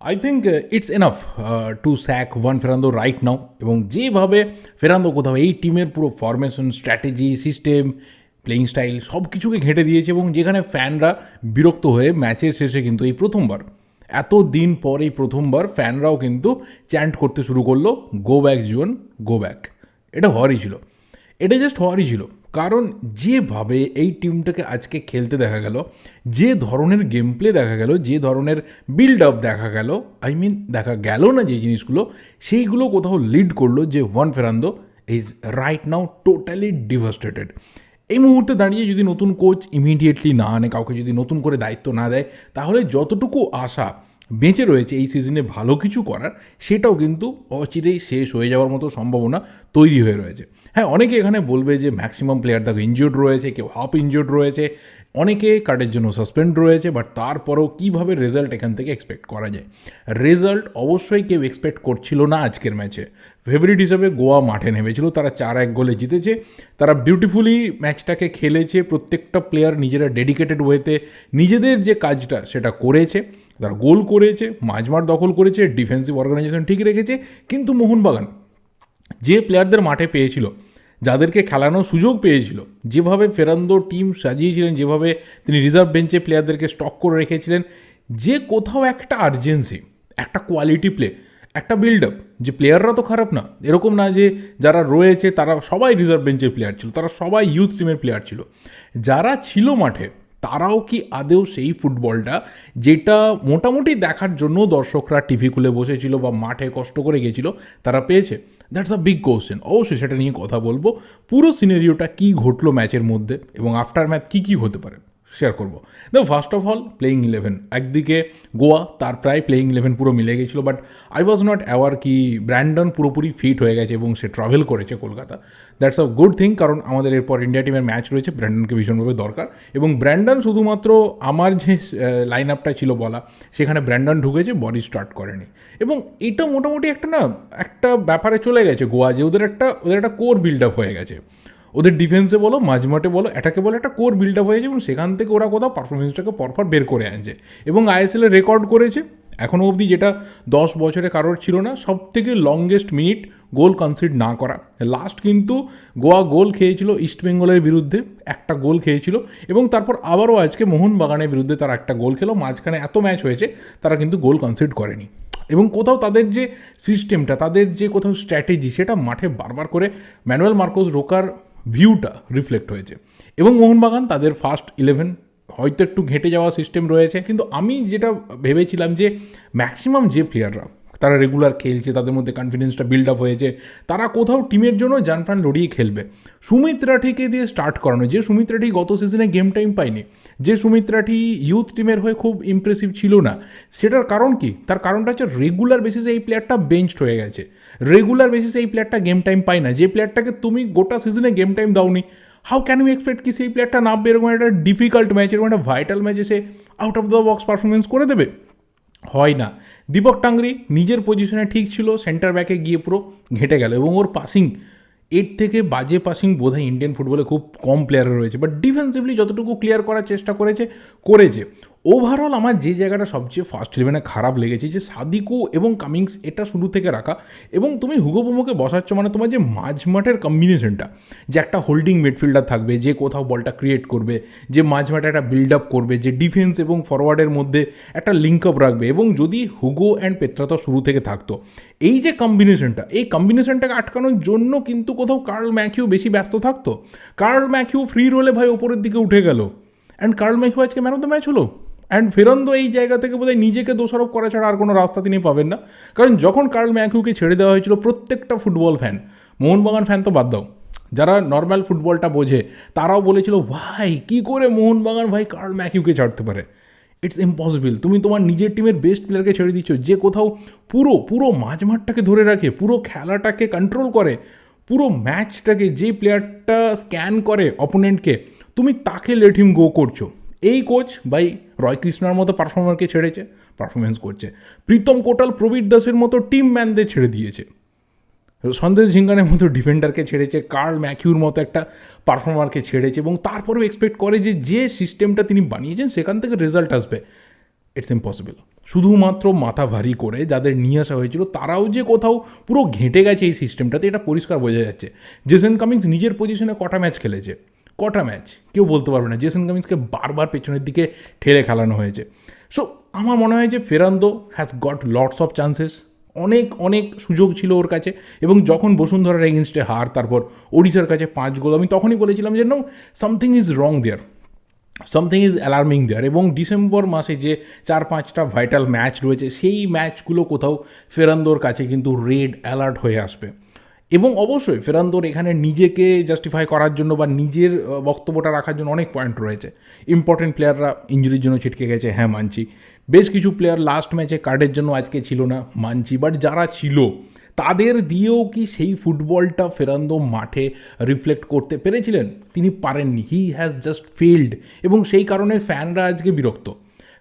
I think it's enough to sack Juan Ferrando right now এবং যেভাবে Ferrando কোথাও এই টিমের পুরো formation strategy system playing style সব কিছুকে ঘেঁটে দিয়েছে এবং যেখানে ফ্যানরা বিরক্ত হয়ে ম্যাচের শেষে কিন্তু এই প্রথমবার এত দিন পর এই প্রথমবার ফ্যানরাও কিন্তু চ্যান্ট করতে শুরু করল গো ব্যাক জুয়ান গো ব্যাক এটা হওয়ারই ছিল। এটা জাস্ট হওয়ারই ছিল। কারণ যেভাবে এই টিমটাকে আজকে খেলতে দেখা গেল, যে ধরনের গেম প্লে দেখা গেল, যে ধরনের বিল্ড আপ দেখা গেল আই মিন দেখা গেল না যে জিনিসগুলো, সেইগুলো কোথাও লিড করল যে Juan Ferrando is right now totally devastated এই মুহূর্তে দাঁড়িয়ে যদি নতুন কোচ ইমিডিয়েটলি না আনে, কাউকে যদি নতুন করে দায়িত্ব না দেয়, তাহলে যতটুকু আশা বেঁচে রয়েছে এই সিজনে ভালো কিছু করার, সেটাও কিন্তু অচিরেই শেষ হয়ে যাওয়ার মতো সম্ভাবনা তৈরি হয়ে রয়েছে। হ্যাঁ অনেকে এখানে বলবে যে ম্যাক্সিমাম প্লেয়ার দেখো ইনজিওর্ড রয়েছে, কেউ হাফ ইনজিওর্ড রয়েছে, অনেকে কার্ডের জন্য সাসপেন্ড রয়েছে বাট তারপরেও কীভাবে রেজাল্ট এখান থেকে এক্সপেক্ট করা যায়? রেজাল্ট অবশ্যই কেউ এক্সপেক্ট করছিল না আজকের ম্যাচে ফেভারিট হিসেবে গোয়া মাঠে নেমেছিল, তারা চার এক গোলে জিতেছে, তারা বিউটিফুলি ম্যাচটাকে খেলেছে, প্রত্যেকটা প্লেয়ার নিজেরা ডেডিকেটেড ওয়েতে নিজেদের যে কাজটা সেটা করেছে, তারা গোল করেছে, মাঝমাঠ দখল করেছে ডিফেন্সিভ অর্গানাইজেশন ঠিক রেখেছে, কিন্তু মোহনবাগান যে প্লেয়ারদের মাঠে পেয়েছিল যাদেরকে খেলানোর সুযোগ পেয়েছিল, যেভাবে ফেরান্দো টিম সাজিয়েছিলেন, যেভাবে তিনি রিজার্ভ বেঞ্চে প্লেয়ারদেরকে স্টক করে রেখেছিলেন, যে কোথাও একটা আর্জেন্সি একটা কোয়ালিটি প্লে একটা বিল্ড আপ যে প্লেয়াররা তো খারাপ না। এরকম না যে যারা রয়েছে তারা সবাই রিজার্ভ বেঞ্চের প্লেয়ার ছিল, তারা সবাই ইউথ টিমের প্লেয়ার ছিল। যারা ছিল মাঠে তারাও কি আদেও সেই ফুটবলটা যেটা মোটামুটি দেখার জন্য দর্শকরা টিভি খুলে বসেছিল বা মাঠে কষ্ট করে গেছিল, তারা পেয়েছে। দ্যাটস আ বিগ কোশ্চেন অবশ্যই সেটা নিয়ে কথা বলব। পুরো সিনারিওটা কি ঘটলো ম্যাচের মধ্যে এবং আফটার ম্যাচ কী কী হতে পারে? শেয়ার করব। দেখো first of all playing eleven একদিকে গোয়া, তার প্রায় প্লেইং ইলেভেন পুরো মিলে গেছিল but I was not aware কি ব্র্যান্ডন পুরোপুরি ফিট হয়ে গেছে এবং সে ট্রাভেল করেছে Kolkata. That's a good thing কারণ আমাদের এরপর ইন্ডিয়া টিমের ম্যাচ রয়েছে ব্র্যান্ডনকে ভীষণভাবে দরকার। এবং ব্র্যান্ডন শুধুমাত্র আমার যে লাইন আপটা ছিল বলা, সেখানে ব্র্যান্ডন ঢুকেছে বডি স্টার্ট করেনি। এবং এটা মোটামুটি একটা না, একটা ব্যাপারে চলে গেছে গোয়া, যে ওদের একটা ওদের একটা কোর বিল্ড আপ হয়ে গেছে। ওদের ডিফেন্সে বলো, মাঝমাঠে বলো, এটাকে বলো একটা কোর বিল্ড আপ হয়েছে এবং সেখান থেকে ওরা কোথাও পারফরমেন্সটাকে পরপর বের করে আনছে। এবং আইএসএলে রেকর্ড করেছে এখনও অবধি যেটা দশ বছরে কারোর ছিল না সব থেকে লংগেস্ট মিনিট গোল কনসিড না করা। লাস্ট কিন্তু গোয়া গোল খেয়েছিল ইস্টবেঙ্গলের বিরুদ্ধে, একটা গোল খেয়েছিল এবং তারপর আবারও আজকে মোহনবাগানের বিরুদ্ধে তারা একটা গোল খেলো, মাঝখানে এত ম্যাচ হয়েছে, তারা কিন্তু গোল কনসিড করেনি। এবং কোথাও তাদের যে সিস্টেমটা তাদের যে কোথাও স্ট্র্যাটেজি সেটা মাঠে বারবার করে ম্যানুয়াল মার্কোস রোকার ভিউটা রিফ্লেক্ট হয়েছে। এবং মোহনবাগান তাদের ফার্স্ট ইলেভেন হয়তো একটু ঘেঁটে যাওয়া সিস্টেম রয়েছে, কিন্তু আমি যেটা ভেবেছিলাম যে ম্যাক্সিমাম যে প্লেয়াররা তারা রেগুলার খেলছে, তাদের মধ্যে কনফিডেন্সটা বিল্ড আপ হয়েছে। তারা কোথাও টিমের জন্য জানপ্রাণ লড়িয়ে খেলবে। সুমিত্রাঠিকে দিয়ে স্টার্ট করানো, যে সুমিত্রাঠি গত সিজনে গেম টাইম পায়নি, যে সুমিত্রাঠি ইউথ টিমের হয়ে খুব ইমপ্রেসিভ ছিল না, সেটার কারণ কি? তার কারণটা হচ্ছে রেগুলার বেসিসে এই প্লেয়ারটা বেঞ্চড হয়ে গেছে। রেগুলার বেসিসে এই প্লেয়ারটা গেম টাইম পায় না। যে প্লেয়ারটাকে তুমি গোটা সিজনে গেম টাইম দাওনি হাউ ক্যান ইউ এক্সপেক্ট কি সেই প্লেয়ারটা নামবে এরকম একটা ডিফিকাল্ট ম্যাচ এরকম একটা ভাইটাল ম্যাচে সে out of the box performance করে দেবে? হয় না। দীপক টাংরি নিজের পজিশনে ঠিক ছিল সেন্টার ব্যাকে গিয়ে পুরো ঘেঁটে গেল এবং ওর পাসিং এর থেকে বাজে পাসিং বোধহয় ইন্ডিয়ান ফুটবলে খুব কম প্লেয়ার রয়েছে। বাট ডিফেন্সিভলি যতটুকু ক্লিয়ার করার চেষ্টা করেছে করেছে। ওভারঅল আমার যে জায়গাটা সবচেয়ে ফার্স্ট ইলেভেনে খারাপ লেগেছে যে সাদিকু এবং কামিংস এটা শুরু থেকে রাখা এবং তুমি হুগোবুমোকে বসাচ্ছ মানে তোমার যে মাঝমাঠের কম্বিনেশনটা যে একটা হোল্ডিং মিডফিল্ডার থাকবে, যে কোথাও বলটা ক্রিয়েট করবে, যে মাঝমাঠে একটা বিল্ড আপ করবে, যে ডিফেন্স এবং ফরওয়ার্ডের মধ্যে একটা লিঙ্ক আপ রাখবে এবং যদি হুগো অ্যান্ড পেত্রাতো শুরু থেকে থাকতো, এই যে কম্বিনেশনটা এই কম্বিনেশনটাকে আটকানোর জন্য কিন্তু কোথাও কার্ল ম্যাকিউ বেশি ব্যস্ত থাকতো। কার্ল ম্যাকিউ ফ্রি রোলে ভাই ওপরের দিকে উঠে গেল। অ্যান্ড কার্ল ম্যাকিউ আজকে ম্যান অফ দ্য ম্যাচ হলো? অ্যান্ড ফেরন্দো এই জায়গা থেকে বোধহয় নিজেকে দোষারোপ করা ছাড়া আর কোনো রাস্তা তিনি পাবেন না। কারণ যখন কার্ল ম্যাকিউকে ছেড়ে দেওয়া হয়েছিল, প্রত্যেকটা ফুটবল ফ্যান মোহনবাগান ফ্যান তো বাদ দাও। যারা নর্মাল ফুটবলটা বোঝে, তারাও বলেছিল, ভাই, কি করে মোহনবাগান ভাই কার্ল ম্যাকিউকে ছাড়তে পারে? ইটস ইম্পসিবল তুমি তোমার নিজের টিমের বেস্ট প্লেয়ারকে ছেড়ে দিচ্ছ, যে কোথাও পুরো পুরো মাঝমাঠটাকে ধরে রাখে, পুরো খেলাটাকে কন্ট্রোল করে, পুরো ম্যাচটাকে যে প্লেয়ারটা স্ক্যান করে অপোনেন্টকে তুমি তাকে লেট হিম গো করছ। এই কোচ বাই রয় কৃষ্ণার মতো পারফর্মারকে ছেড়েছে পারফরমেন্স করছে। প্রীতম কোটাল, প্রবীর দাসের মতো টিম ম্যানদের ছেড়ে দিয়েছে। সন্দেশ ঝিঙ্গানের মতো ডিফেন্ডারকে ছেড়েছে, কার্ল ম্যাকিউর মতো একটা পারফর্মারকে ছেড়েছে এবং তারপরেও এক্সপেক্ট করে যে যে সিস্টেমটা তিনি বানিয়েছেন, সেখান থেকে রেজাল্ট আসবে। ইটস ইম্পসিবল শুধুমাত্র মাথা ভারী করে যাদের নিয়ে আসা হয়েছিল, তারাও যে কোথাও পুরো ঘেঁটে গেছে এই সিস্টেমটাতে এটা পরিষ্কার বোঝা যাচ্ছে। জেসন কামিংস নিজের পজিশনে কটা ম্যাচ খেলেছে? কটা ম্যাচ? কেউ বলতে পারবে না। জেসন কামিংসকে বারবার পেছনের দিকে ঠেলে খেলানো হয়েছে। সো আমার মনে হয় যে Ferrando has got lots of chances অনেক অনেক সুযোগ ছিল ওর কাছে এবং যখন বসুন্ধরার এগেনস্টে হার, তারপর ওড়িশার কাছে পাঁচ গোল, আমি তখনই বলেছিলাম যে no something is wrong there something is alarming there এবং ডিসেম্বর মাসে যে চার পাঁচটা ভাইটাল ম্যাচ রয়েছে, সেই ম্যাচগুলো কোথাও ফেরান্দোর কাছে কিন্তু রেড অ্যালার্ট হয়ে আসবে। এবং অবশ্যই ফেরান্দোর এখানে নিজেকে জাস্টিফাই করার জন্য বা নিজের বক্তব্যটা রাখার জন্য অনেক পয়েন্ট রয়েছে। ইম্পর্টেন্ট প্লেয়াররা ইঞ্জুরির জন্য ছিটকে গেছে হ্যাঁ মানছি। বেশ কিছু প্লেয়ার লাস্ট ম্যাচে কার্ডের জন্য আজকে ছিল না, মানছি। বাট যারা ছিল, তাদের দিয়েও কি সেই ফুটবলটা ফেরান্দো মাঠে রিফ্লেক্ট করতে পেরেছিলেন? তিনি পারেননি। হি হ্যাজ জাস্ট ফেল্ড এবং সেই কারণে ফ্যানরা আজকে বিরক্ত।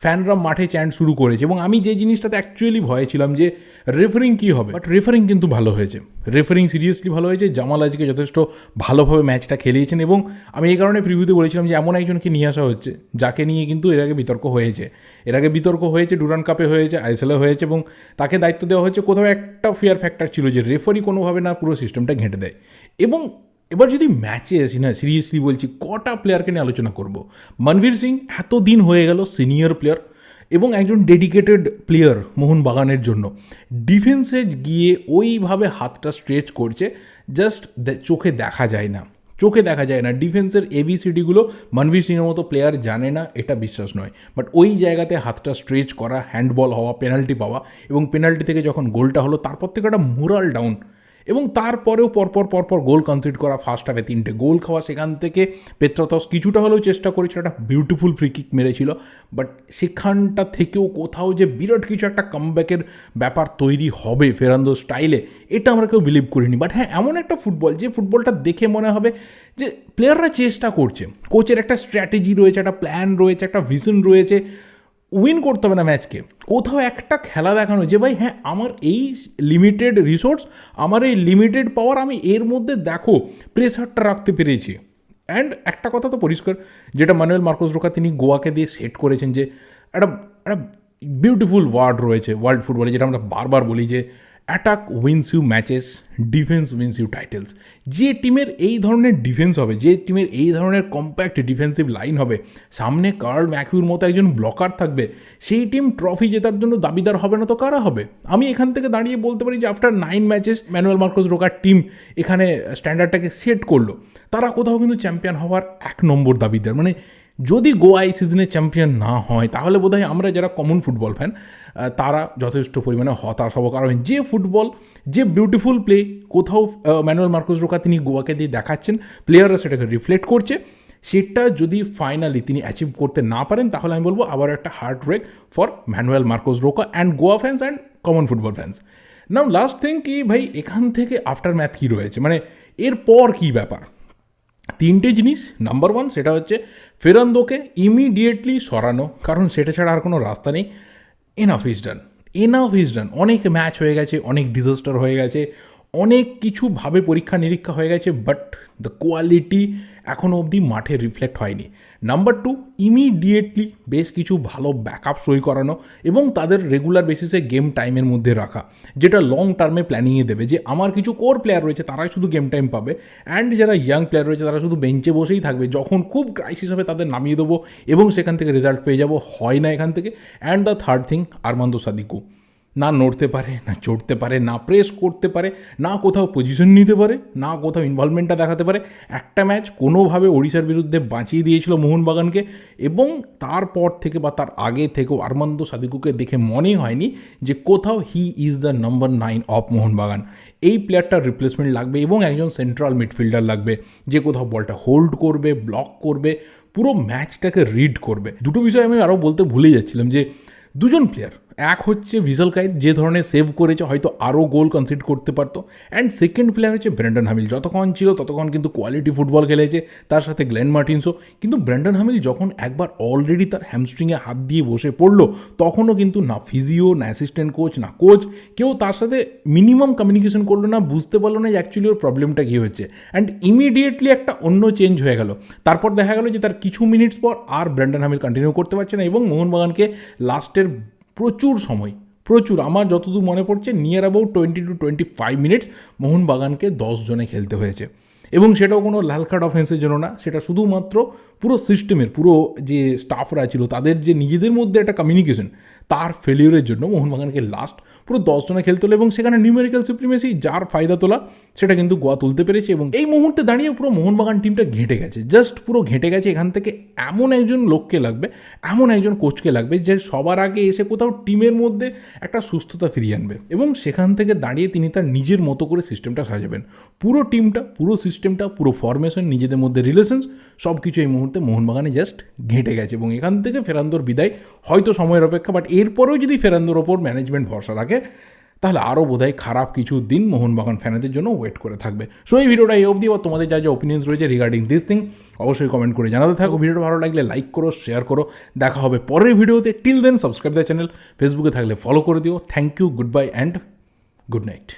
ফ্যানরা মাঠে চ্যান্ট শুরু করেছে। এবং আমি যে জিনিসটাতে অ্যাকচুয়ালি ভয়ে ছিলাম যে রেফারিং কী হবে? বাট রেফারিং কিন্তু ভালো হয়েছে। রেফারিং সিরিয়াসলি ভালো হয়েছে। জামাল আজকে যথেষ্ট ভালোভাবে ম্যাচটা খেলিয়েছেন এবং আমি এই কারণে প্রিভিউতে বলেছিলাম যে, এমন একজনকে নিয়ে আসা হচ্ছে, যাকে নিয়ে কিন্তু এর আগে বিতর্ক হয়েছে। এর আগে বিতর্ক হয়েছে ডুরান কাপে হয়েছে আইএসএলে হয়েছে এবং তাকে দায়িত্ব দেওয়া হয়েছে। কোথাও একটা ফেয়ার ফ্যাক্টর ছিল যে রেফারি কোনোভাবে না পুরো সিস্টেমটা ঘেঁটে দেয়। এবং এবার যদি ম্যাচে আসি না সিরিয়াসলি বলছি, কটা প্লেয়ারকে নিয়ে আলোচনা করব? মনভীর সিং এত দিন হয়ে গেল সিনিয়র প্লেয়ার এবং একজন ডেডিকেটেড প্লেয়ার মোহনবাগানের জন্য। ডিফেন্সে গিয়ে ওইভাবে হাতটা স্ট্রেচ করছে জাস্ট চোখে দেখা যায় না। চোখে দেখা যায় না। ডিফেন্সের এবিসিডিগুলো মনভীর সিংয়ের মতো প্লেয়ার জানে না, এটা বিশ্বাস নয়। বাট ওই জায়গাতে হাতটা স্ট্রেচ করা হ্যান্ডবল হওয়া পেনাল্টি পাওয়া এবং পেনাল্টি থেকে যখন গোলটা হলো, তারপর থেকে একটা মোরাল ডাউন এবং তারপরেও পরপর পরপর গোল কনসিড করা ফার্স্ট হাফে তিনটে গোল খাওয়া সেখান থেকে পেত্রাতস কিছুটা হলেও চেষ্টা করেছিল, একটা বিউটিফুল ফ্রি কিক মেরেছিল বাট সেখানটা থেকেও কোথাও যে বিরাট কিছু একটা কামব্যাকের ব্যাপার তৈরি হবে ফেরান্দো স্টাইলে এটা আমরা কেউ বিলিভ করিনি। বাট হ্যাঁ এমন একটা ফুটবল যে ফুটবলটা দেখে মনে হবে যে প্লেয়াররা চেষ্টা করছে কোচের একটা স্ট্র্যাটেজি রয়েছে, একটা প্ল্যান রয়েছে, একটা ভিশন রয়েছে উইন করতে হবে না ম্যাচকে। কোথাও একটা খেলা দেখানো যে, ভাই হ্যাঁ আমার এই লিমিটেড রিসোর্স আমার এই লিমিটেড পাওয়ার আমি এর মধ্যে দেখো প্রেসারটা রাখতে পেরেছি। অ্যান্ড একটা কথা তো পরিষ্কার, যেটা মানুয়েল মার্কোস রোকা তিনি গোয়াকে দিয়ে সেট করেছেন যে, একটা একটা বিউটিফুল ওয়ার্ড রয়েছে ওয়ার্ল্ড ফুটবলে যেটা আমরা বারবার বলি যে attack wins you matches defence wins you titles যে টিমের এই ধরনের ডিফেন্স হবে, যে টিমের এই ধরনের কম্প্যাক্ট ডিফেন্সিভ লাইন হবে, সামনে কার্ল ম্যাকিউর মতো একজন ব্লকার থাকবে, সেই টিম ট্রফি জেতার জন্য দাবিদার হবে না তো কারা হবে? আমি এখান থেকে দাঁড়িয়ে বলতে পারি যে after nine matches Manuel Marquez রোকার team এখানে স্ট্যান্ডার্ডটাকে সেট করল। তারা কোথাও কিন্তু চ্যাম্পিয়ন হওয়ার এক নম্বর দাবিদার মানে যদি গোয়া এই সিজনে চ্যাম্পিয়ন না হয়, তাহলে বোধহয় আমরা যারা কমন ফুটবল ফ্যান তারা যথেষ্ট পরিমাণে হতাশ হব। কারণ যে ফুটবল যে বিউটিফুল প্লে কোথাও ম্যানুয়াল মার্কোস রোকা তিনি গোয়াকে দিয়ে দেখাচ্ছেন প্লেয়াররা সেটাকে রিফ্লেক্ট করছে। সেটা যদি ফাইনালি তিনি অ্যাচিভ করতে না পারেন, তাহলে আমি বলব আবার একটা heartbreak for Manuel Marquez Roca and Goa fans and common football fans now last thing কি, ভাই, এখান থেকে আফটার ম্যাথ কী রয়েছে? মানে এরপর কী ব্যাপার? তিনটে জিনিস নাম্বার ওয়ান সেটা হচ্ছে ফেরান্দোকে ইমিডিয়েটলি সরানো, কারণ সেটা ছাড়া আর কোনো রাস্তা নেই। Enough is done enough is done অনেক ম্যাচ হয়ে গেছে, অনেক ডিজাস্টার হয়ে গেছে। অনেক কিছুভাবে পরীক্ষা নিরীক্ষা হয়ে গেছে বাট দ্য কোয়ালিটি এখনও অবধি মাঠে রিফ্লেক্ট হয়নি। নাম্বার টু ইমিডিয়েটলি বেশ কিছু ভালো ব্যাকআপ সই করানো এবং তাদের রেগুলার বেসিসে গেম টাইমের মধ্যে রাখা, যেটা লং টার্মে প্ল্যানিংয়ে দেবে যে আমার কিছু কোর প্লেয়ার রয়েছে, তারাই শুধু গেম টাইম পাবে অ্যান্ড যারা ইয়াং প্লেয়ার রয়েছে, তারা শুধু বেঞ্চে বসেই থাকবে। যখন খুব ক্রাইসিস হবে, তাদের নামিয়ে দেবো এবং সেখান থেকে রেজাল্ট পেয়ে যাব, হয় না এখান থেকে। And the third thing Armando Sadiku না নড়তে পারে, না চড়তে পারে, না প্রেস করতে পারে, না কোথাও পজিশন নিতে পারে, না কোথাও ইনভলভমেন্টটা দেখাতে পারে। একটা ম্যাচ কোনোভাবে ওড়িশার বিরুদ্ধে বাঁচিয়ে দিয়েছিল মোহনবাগানকে এবং তারপর থেকে বা তার আগে থেকেও আরমান্দ সাদিকুকে দেখে মনে হয়নি যে কোথাও he is the number nine of Mohun Bagan. এই প্লেয়ারটার রিপ্লেসমেন্ট লাগবে এবং একজন সেন্ট্রাল মিডফিল্ডার লাগবে যে কোথাও বলটা হোল্ড করবে ব্লক করবে, পুরো ম্যাচটাকে রিড করবে। দুটো বিষয় আমি আরও বলতে ভুলে যাচ্ছিলাম যে দুজন প্লেয়ার এক হচ্ছে ভিজল কাইদ যে ধরনের সেভ করেছে, হয়তো আরও গোল কনসিড করতে পারতো। অ্যান্ড সেকেন্ড প্লেয়ার হচ্ছে ব্র্যান্ডন হামিল যতক্ষণ ছিল, ততক্ষণ কিন্তু কোয়ালিটি ফুটবল খেলেছে, তার সাথে গ্লেন মার্টিনসও কিন্তু ব্র্যান্ডন হামিল যখন একবার অলরেডি তার হ্যামস্ট্রিংয়ে হাত দিয়ে বসে পড়ল, তখনও কিন্তু না ফিজিও না অ্যাসিস্ট্যান্ট কোচ না কোচ কেউ তার সাথে মিনিমাম কমিউনিকেশন করল না, বুঝতে পারল না যে অ্যাকচুয়ালি ওর প্রবলেমটা কী হচ্ছে। অ্যান্ড ইমিডিয়েটলি একটা অন্য চেঞ্জ হয়ে গেল। তারপর দেখা গেল যে তার কিছু মিনিটস পর আর ব্র্যান্ডন হামিল কন্টিনিউ করতে পারছে না এবং মোহনবাগানকে লাস্টের প্রচুর সময়, প্রচুর। আমার যতদূর মনে পড়ছে near about twenty two twenty five minutes মোহনবাগানকে দশ জনে খেলতে হয়েছে। এবং সেটাও কোনো লাল কার্ড অফেন্সের জন্য না, সেটা শুধুমাত্র পুরো সিস্টেমের পুরো যে স্টাফরা ছিল, তাদের যে নিজেদের মধ্যে একটা কমিউনিকেশন তার ফেলিওরের জন্য মোহনবাগানকে লাস্ট পুরো দশজনে খেলতে হলো এবং সেখানে নিউমেরিক্যাল সুপ্রিমেসি যার ফায়দা তোলা, সেটা কিন্তু গোয়া তুলতে পেরেছে এবং এই মুহূর্তে দাঁড়িয়ে পুরো মোহনবাগান টিমটা ঘেঁটে গেছে। জাস্ট পুরো ঘেঁটে গেছে, এখান থেকে এমন একজন লোককে লাগবে, এমন একজন কোচকে লাগবে যে সবার আগে এসে কোথাও টিমের মধ্যে একটা সুস্থতা ফিরিয়ে আনবে এবং সেখান থেকে দাঁড়িয়ে তিনি তার নিজের মতো করে সিস্টেমটা সাজাবেন। পুরো টিমটা পুরো সিস্টেমটা পুরো ফরমেশন নিজেদের মধ্যে রিলেশনস সব কিছু এই মুহূর্তে মোহনবাগানে জাস্ট ঘেঁটে গেছে এবং এখান থেকে ফেরান্দোর বিদায় হয়তো সময়ের অপেক্ষা বাট এরপরেও যদি ফেরান্দোর ওপর ম্যানেজমেন্ট ভরসা রাখে তাহলে আরও বোধহয় খারাপ কিছু দিন মোহনবাগান ফ্যানেদের জন্য ওয়েট করে থাকবে। সো এই ভিডিওটা এই অবধি। বা তোমাদের যা যা ওপিনিয়ন্স রয়েছে রিগার্ডিং দিস থিং অবশ্যই কমেন্ট করে জানাতে থাকো। ভিডিওটা ভালো লাগলে লাইক করো শেয়ার করো। দেখা হবে পরের ভিডিওতে। Till then subscribe the channel ফেসবুকে থাকলে ফলো করে দিও। Thank you goodbye and good night